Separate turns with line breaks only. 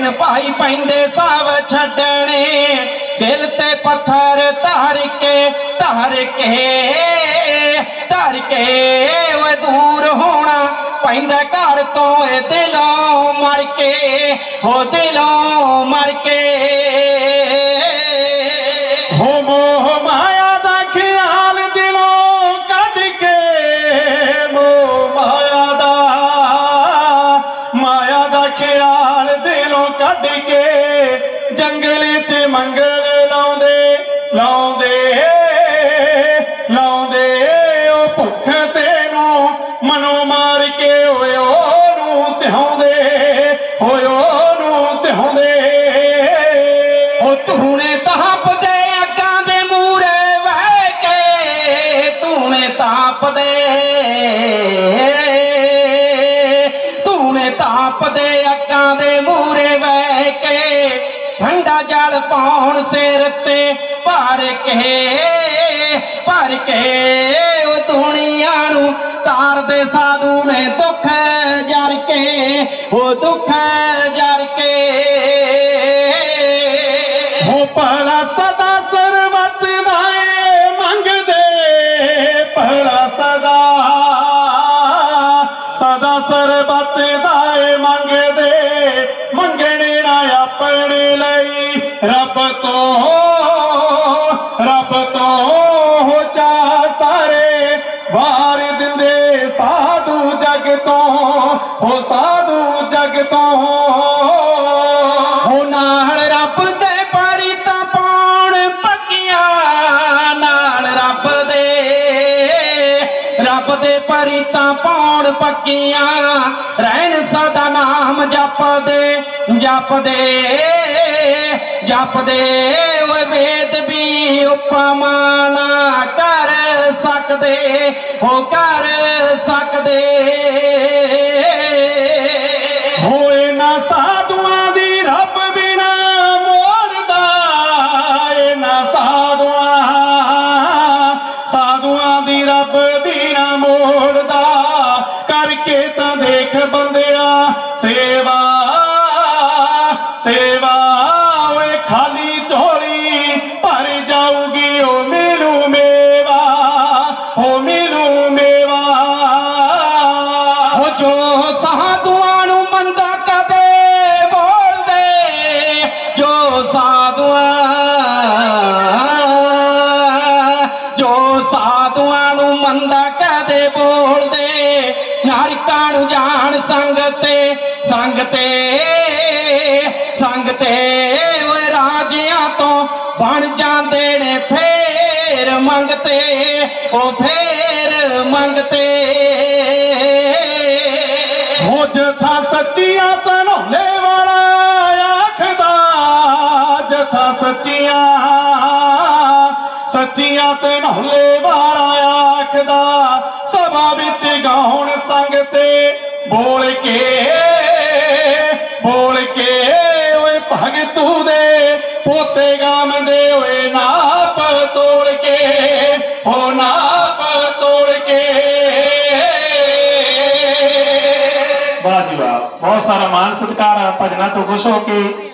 ਭੈਣ ਭਾਈ ਪੈਂਦੇ ਸਭ ਛੱਡਣੇ, ਦਿਲ ਤੇ ਪੱਥਰ ਧਰ ਕੇ ਧਰ ਕੇ ਧਰ ਕੇ ਓਏ ਦੂਰ ਹੋਣਾ ਪੈਂਦਾ ਘਰ ਤੋਂ ਏ ਦਿਲੋਂ ਮਰ ਕੇ, ਹੋ ਦਿਲੋਂ ਮਰ ਕੇ।
ਹੋ ਮੋਹ ਮਾਇਆ ਦਾ ਖਿਆਲ ਦਿਲੋਂ ਕੱਢ ਕੇ, ਮੋਹ ਮਾਇਆ ਦਾ ਮਾਇਆ ਦਾ ਖਿਆਲ ਦਿਲੋਂ ਕੇ ਜੰਗਲ 'ਚ ਮੰਗਲ ਲਾਉਂਦੇ ਲਾਉਂਦੇ ਲਾਉਂਦੇ। ਉਹ ਭੁੱਖ ਤੈਨੂੰ ਮਨੋਂ ਮਾਰ ਕੇ ਓਏ ਨੂੰ ਤਿਹਾਉਂਦੇ, ਓਏ ਨੂੰ ਤਿਹਾਉਂਦੇ।
ਉਹ ਤੂਨੇ ਤਾਪਦੇ ਅੱਗਾਂ ਦੇ ਮੂਰੇ ਵਹਿ ਕੇ ਤੂਨੇ ਤਾਪਦੇ। ਤੂਨੇ ਤਾਪਦੇ ਅੱਗਾਂ ਦੇ ਮੂਰੇ ਠੰਡਾ ਜਲ ਪਾਉਣ ਸਿਰ ਤੇ, ਭਰ ਕੇ ਭਰ ਕੇ ਉਹ ਦੁਨੀਆ ਨੂੰ ਤਾਰਦੇ ਸਾਧੂ ਨੇ ਦੁੱਖ ਜਰ ਕੇ, ਉਹ ਦੁੱਖ ਜਰ ਕੇ।
ਹੋ ਭਲਾ ਸਦਾ ਸਰਬਤ ਨਾਏ ਮੰਗਦੇ, ਭਲਾ ਸਦਾ ਸਦਾ ਸਰਬਤ ਦਾਏ ਮੰਗਦੇ। ਲਈ ਰੱਬ ਤੋਂ ਰੱਬ ਤੋਂ ਹੋ ਚਾ ਸਾਰੇ ਵਾਰ ਦਿੰਦੇ ਸਾਧੂ ਜਗ ਤੋਂ। ਹੋ ਸਾਧੂ ਜਗ ਤੋਂ।
ਹੋ ਨਾਲ ਰੱਬ ਦੇ ਪਰੀ ਤਾਂ ਪਾਉਣ ਪੱਕੀਆਂ, ਨਾਲ ਰੱਬ ਦੇ ਰੱਬ ਦੇ ਪਰੀ ਤਾਂ ਪਾਉਣ ਪੱਕੀਆਂ। ਰਹਿਣ ਸਦਾ ਨਾਮ ਜਪਦੇ ਜਪਦੇ। ਜਪਦੇ ਓਏ ਵੇਦ ਵੀ ਉਪਮਾ ਨਾ ਕਰ ਸਕਦੇ, ਹੋ ਕਰ ਸਕਦੇ।
ਹੋਏ ਨਾ ਸਾਧੂਆਂ ਦੀ ਰੱਬ ਬਿਨਾ ਮੋੜਦਾ ਏ ਨਾ ਸਾਧੂਆਂ ਸਾਧੂਆਂ ਦੀ ਰੱਬ ਬਿਨਾ ਮੋੜਦਾ। ਕਰਕੇ ਤਾਂ ਦੇਖ ਬੰਦਿਆ ਸੇਵਾ ਸੇਵਾ
ਸਾਧੂਆਂ ਜੋ ਸਾਧੂਆਂ ਨੂੰ ਮੰਦਾ ਕਦੇ ਬੋਲਦੇ ਨਾਰਿਕਾਂ ਨੂੰ ਜਾਣ ਸੰਗ ਤੇ ਸੰਗ ਤੇ ਸੰਗ ਤੇ ਓਏ ਰਾਜਿਆਂ ਤੋਂ ਬਣ ਜਾਂਦੇ ਨੇ ਫੇਰ ਮੰਗਤੇ ਉਹ ਫੇਰ ਮੰਗਤੇ
ਜਥਾ ਸੱਚੀਆਂ ਸੱਚੀਆਂ ਧਨੋਲੇ ਵਾਲਾ ਆਖਦਾ, ਸਭਾ ਵਿੱਚ ਗਾਉਣ ਸੰਗ ਤੇ ਬੋਲ ਕੇ ਬੋਲ ਕੇ, ਓਏ ਭਗਤੂ ਦੇ ਪੋਤੇ ਗਾਮਦੇ ਓਏ ਨਾਪ ਤੋੜ ਕੇ, ਹੋ ਨਾਪ ਤੋੜ ਕੇ।
ਵਾਹ ਜੀ ਵਾਹ, ਬਹੁਤ ਸਾਰਾ ਮਾਨ ਸਤਿਕਾਰ ਆ, ਭਜਨਾਂ ਤੋਂ ਖੁਸ਼ ਹੋ ਕੇ।